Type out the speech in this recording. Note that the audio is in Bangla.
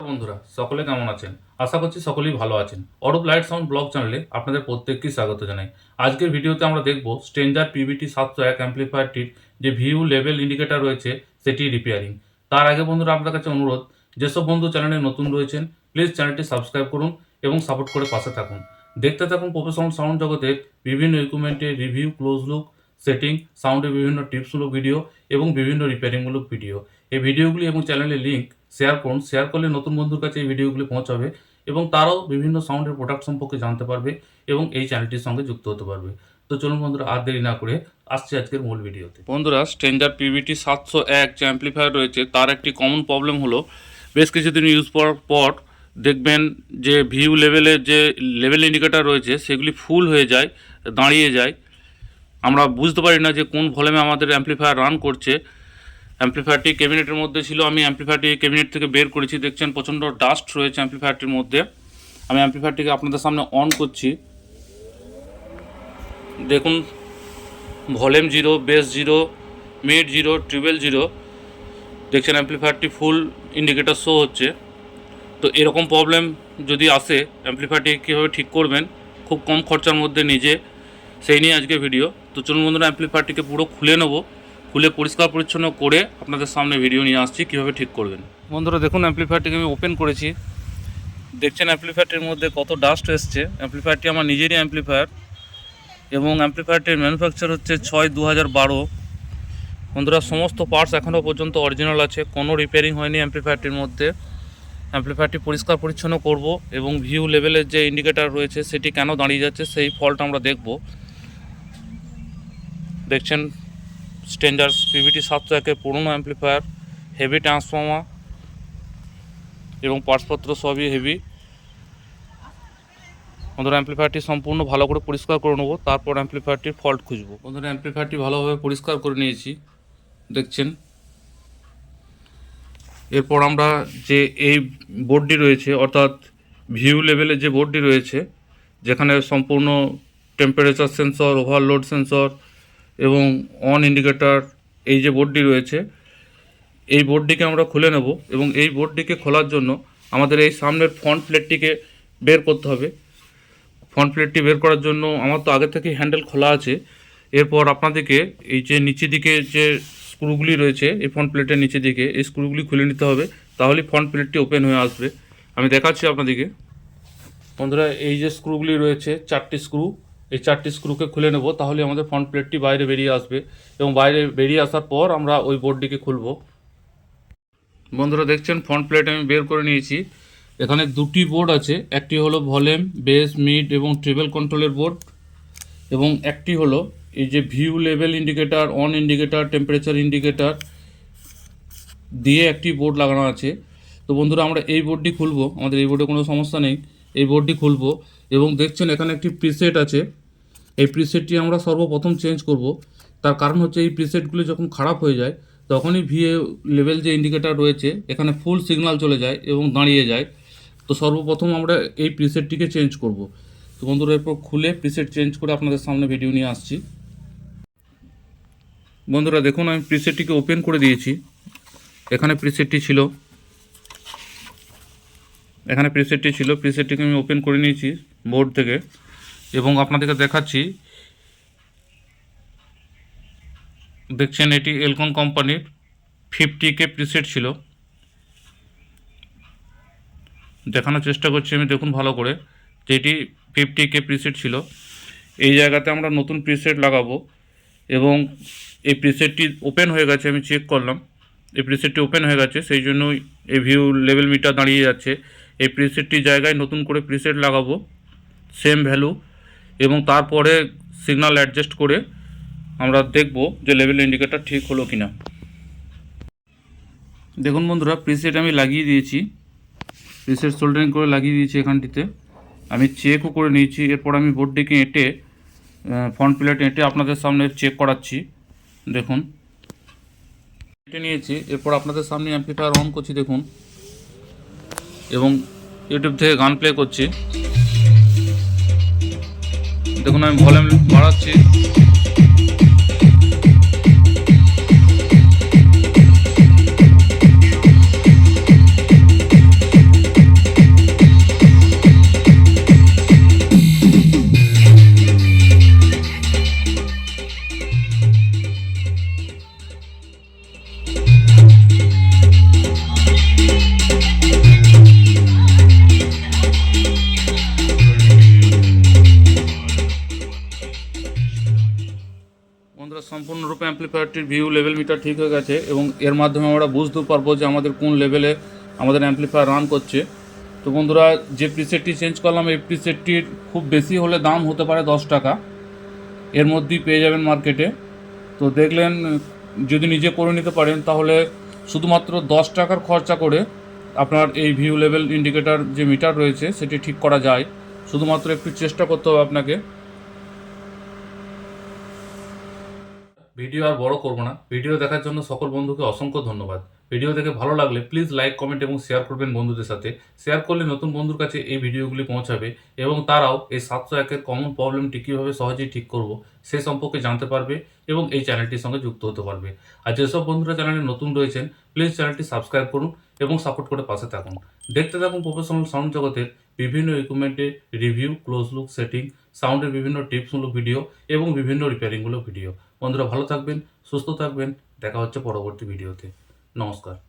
বন্ধুরা, সকলে কেমন আছেন? আশা করছি সকলেই ভালো আছেন। অরূপ লাইট সাউন্ড ব্লগ চ্যানেলে আপনাদের প্রত্যেককেই স্বাগত জানাই। আজকের ভিডিওতে আমরা দেখব স্ট্রেঞ্জার পিভিটি সাতশো এক অ্যাম্পলিফায়ারটির যে ভিউ লেভেল ইন্ডিকেটার রয়েছে, সেটি রিপেয়ারিং তার আগে বন্ধুরা আপনার কাছে অনুরোধ, যেসব বন্ধু চ্যানেলে নতুন রয়েছেন প্লিজ চ্যানেলটি সাবস্ক্রাইব করুন এবং সাপোর্ট করে পাশে থাকুন। দেখতে থাকুন প্রফেশনাল সাউন্ড জগতের বিভিন্ন ইকুইপমেন্টের রিভিউ ক্লোজ লুক সেটিং সাউন্ডের বিভিন্ন টিপসমূলক ভিডিও এবং বিভিন্ন রিপেয়ারিংমূলক ভিডিও এই ভিডিওগুলি এবং চ্যানেলের লিঙ্ক শেয়ার করুন শেয়ার করলে নতুন বন্ধুর কাছে এই ভিডিওগুলি পৌঁছাবে এবং তারাও বিভিন্ন সাউন্ডের প্রোডাক্ট সম্পর্কে জানতে পারবে এবং এই চ্যানেলটির সঙ্গে যুক্ত হতে পারবে। তো চলুন বন্ধুরা, আর দেরি না করে আসছে আজকের মূল ভিডিওতে। বন্ধুরা স্ট্রেঞ্জার পিভিটি সাতশো এক যে অ্যাম্পলিফায়ার রয়েছে, তার একটি কমন প্রবলেম হলো, বেশ কিছুদিন ইউজ করার পর দেখবেন যে ভিউ লেভেলের যে লেভেল ইন্ডিকেটার রয়েছে, সেগুলি ফুল হয়ে যায়, দাঁড়িয়ে যায়। আমরা বুঝতে পারি না যে কোন ভলিউমে আমাদের অ্যাম্পলিফায়ার রান করছে। অ্যাম্পলিফায়ারটি ক্যাবিনেটের মধ্যে ছিল। আমি অ্যাম্পলিফায়ারটি ক্যাবিনেট থেকে বের করেছি। দেখছেন, প্রচণ্ড ডাস্ট রয়েছে অ্যাম্পলিফায়ারটির মধ্যে। আমি অ্যাম্পলিফায়ারটিকে আপনাদের সামনে অন করছি। দেখুন, volume zero, bass zero, mid zero, triple zero. দেখছেন, অ্যাম্পলিফায়ারটি ফুল ইন্ডিকেটর শো হচ্ছে। তো এরকম প্রবলেম যদি আসে, অ্যাম্পলিফায়ারটি কীভাবে ঠিক করবেন? খুব কম খরচার মধ্যে নিজে। সেই নিয়ে আজকে ভিডিও তো চলুন বন্ধুরা, অ্যাম্পলিফায়ারটিকে পুরো খুলে নেব। খুলে পরিষ্কার পরিচ্ছন্ন করে আপনাদের সামনে ভিডিও নিয়ে আসছি, কীভাবে ঠিক করবেন। বন্ধুরা, দেখুন অ্যাম্পলিফায়ারটিকে আমি ওপেন করেছি। দেখছেন অ্যাম্পলিফায়ারটির মধ্যে কত ডাস্ট এসছে। অ্যাম্পলিফায়ারটি আমার নিজেরই অ্যাম্পলিফায়ার এবং অ্যাম্পলিফায়ারটির ম্যানুফ্যাকচার হচ্ছে ছয় দু হাজার বারো। বন্ধুরা, সমস্ত পার্টস এখনও পর্যন্ত অরিজিনাল আছে। কোনো রিপেয়ারিং হয়নি অ্যাম্পলিফায়ারটির মধ্যে। অ্যাম্পলিফায়ারটি পরিষ্কার পরিচ্ছন্ন করব এবং ভিউ লেভেলের যে ইন্ডিকেটার রয়েছে, সেটি কেন দাঁড়িয়ে যাচ্ছে, সেই ফল্ট আমরা দেখব। দেখছেন স্ট্যান্ডার্ড পিভিটি সাতশো একের পুরনো অ্যাম্পলিফায়ার হেভি ট্রান্সফর্মার এবং পার্টসপত্র সবই হেভি বন্ধুরা অ্যাম্পলিফায়ারটি সম্পূর্ণ ভালো করে পরিষ্কার করে নেব, তারপর অ্যাম্পলিফায়ারটির ফল্ট খুঁজবো। বন্ধুরা অ্যাম্পলিফায়ারটি ভালোভাবে পরিষ্কার করে নিয়েছি, দেখছেন? এরপর আমরা যে এই বোর্ডটি রয়েছে, অর্থাৎ ভিউ লেভেলের যে বোর্ডটি রয়েছে, যেখানে সম্পূর্ণ টেম্পারেচার সেন্সর ওভারলোড সেন্সর এবং অন ইন্ডিকেটর এই যে বোর্ডটি রয়েছে, এই বোর্ডটিকে আমরা খুলে নেব এবং এই বোর্ডটিকে খোলার জন্য আমাদের এই সামনের ফ্রন্ট প্লেটটিকে বের করতে হবে। ফ্রন্ট প্লেটটি বের করার জন্য আমার তো আগে থেকেই হ্যান্ডেল খোলা আছে। এরপর আপনাদেরকে এই যে নিচের দিকে যে স্ক্রুগুলি রয়েছে, এই ফ্রন্ট প্লেটের নিচের দিকে এই স্ক্রুগুলি খুলে নিতে হবে তাহলে ফ্রন্ট প্লেটটি ওপেন হয়ে আসবে। আমি দেখাচ্ছি আপনাদেরকে। বন্ধুরা, এই যে স্ক্রুগুলি রয়েছে, চারটি স্ক্রু এই চারটি স্ক্রুকে খুলে নেব, তাহলে আমাদের ফ্রন্ট প্লেটটি বাইরে বেরিয়ে আসবে এবং বাইরে বেরিয়ে আসার পর আমরা ওই বোর্ডটিকে খুলব। বন্ধুরা দেখছেন ফ্রন্ট প্লেট আমি বের করে নিয়েছি। এখানে দুটি বোর্ড আছে, একটি হলো ভলিউম বেস মিড এবং ট্রিবল কন্ট্রোলের বোর্ড এবং একটি হলো এই যে view level indicator on indicator temperature indicator দিয়ে একটি বোর্ড লাগানো আছে। তো বন্ধুরা, আমরা এই বোর্ডটি খুলবো, আমাদের এই বোর্ডে কোনো সমস্যা নেই। এই বোর্ডটি খুলবো এবং দেখছেন, এখানে একটি প্রিসেট আছে। এই প্রিসেটটি আমরা সর্বপ্রথম চেঞ্জ করব। তার কারণ হচ্ছে এই প্রিসেটগুলি যখন খারাপ হয়ে যায়, তখনই ভিএ লেভেল যে ইন্ডিকেটার রয়েছে, এখানে ফুল সিগন্যাল চলে যায় এবং দাঁড়িয়ে যায়। তো সর্বপ্রথম আমরা এই প্রিসেটটিকে চেঞ্জ করব। তো বন্ধুরা, এরপর খুলে প্রিসেট চেঞ্জ করে আপনাদের সামনে ভিডিও নিয়ে আসছি। বন্ধুরা, দেখুন, আমি প্রিসেটটিকে ওপেন করে দিয়েছি। এখানে প্রিসেটটি ছিল। এখানে প্রিসেটটি ছিল। প্রিসেটটিকে আমি ওপেন করে নিয়েছি বোর্ড থেকে। এবং আপনাদেরকে দেখাচ্ছি, দেখছেন এটি এলকন কোম্পানির ফিফটি কে প্রিসেট ছিল। দেখানোর চেষ্টা করছি আমি, দেখুন ভালো করে যে এটি ফিফটি কে প্রিসেট ছিল। এই জায়গাতে আমরা নতুন প্রিসেট লাগাবো এবং এই প্রিসেটটি ওপেন হয়ে গেছে, আমি চেক করলাম। এই প্রিসেটটি ওপেন হয়ে গেছে, সেই জন্যই এই ভিউ লেভেল মিটার দাঁড়িয়ে যাচ্ছে। এই প্রিসেটটির জায়গায় নতুন করে প্রিসেট লাগাবো সেম ভ্যালু এবং তারপরে সিগন্যাল অ্যাডজাস্ট করে আমরা দেখব যে লেভেল ইন্ডিকেটর ঠিক হলো কি না দেখুন বন্ধুরা প্রিসেট আমি লাগিয়ে দিয়েছি। প্রিসেট সোল্ডারিং করে লাগিয়ে দিয়েছি এখানটিতে। আমি চেকও করে নিয়েছি। এরপর আমি বোর্ডটিকে এঁটে ফ্রন্ট প্লেট এঁটে আপনাদের সামনে চেক করাচ্ছি। দেখুন। এঁটে নিয়েছি। এরপর আপনাদের সামনে অ্যাম্পলিফায়ার অন করছি, দেখুন। এবং ইউটিউব থেকে গান প্লে করছি। দেখুন আমি ভলিউম বাড়াচ্ছি। অ্যাম্পলিফায়ারটির ভিউ লেভেল মিটার ঠিক হয়ে গেছে এবং এর মাধ্যমে আমরা বুঝতে পারব যে আমাদের কোন লেভেলে আমাদের অ্যাম্পলিফায়ার রান করছে। তো বন্ধুরা, যে প্রিসেটটি চেঞ্জ করলাম, এই প্রিসেটটির খুব বেশি হলে দাম হতে পারে দশ টাকা। এর মধ্যেই পেয়ে যাবেন মার্কেটে তো দেখলেন, যদি নিজে করে নিতে পারেন, তাহলে শুধুমাত্র দশ টাকার খরচা করে আপনার এই ভিউ লেভেল ইন্ডিকেটার যে মিটার রয়েছে, সেটি ঠিক করা যায়। শুধুমাত্র একটু চেষ্টা করতে হবে আপনাকে। ভিডিও আর বড় করব না। ভিডিও দেখার জন্য সকল বন্ধুকে অসংখ্য ধন্যবাদ। ভিডিও দেখে ভালো লাগলে প্লিজ লাইক কমেন্ট এবং শেয়ার করবেন বন্ধুদের সাথে। শেয়ার করলে নতুন বন্ধুর কাছে এই ভিডিওগুলি পৌঁছাবে এবং তারাও এই সাতশো একের কমন প্রবলেমটি কীভাবে সহজেই ঠিক করব সে সম্পর্কে জানতে পারবে এবং এই চ্যানেলটির সঙ্গে যুক্ত হতে পারবে। আর যেসব বন্ধুরা চ্যানেলে নতুন রয়েছেন প্লিজ চ্যানেলটি সাবস্ক্রাইব করুন এবং সাপোর্ট করে পাশে থাকুন। দেখতে থাকুন প্রফেশনাল সাউন্ড জগতের বিভিন্ন ইকুইপমেন্টের রিভিউ ক্লোজ লুক সেটিং সাউন্ডের বিভিন্ন টিপসমূলক ভিডিও এবং বিভিন্ন রিপেয়ারিংগুলো ভিডিও বন্ধুরা ভালো থাকবেন সুস্থ থাকবেন দেখা হচ্ছে পরবর্তী ভিডিওতে। নমস্কার।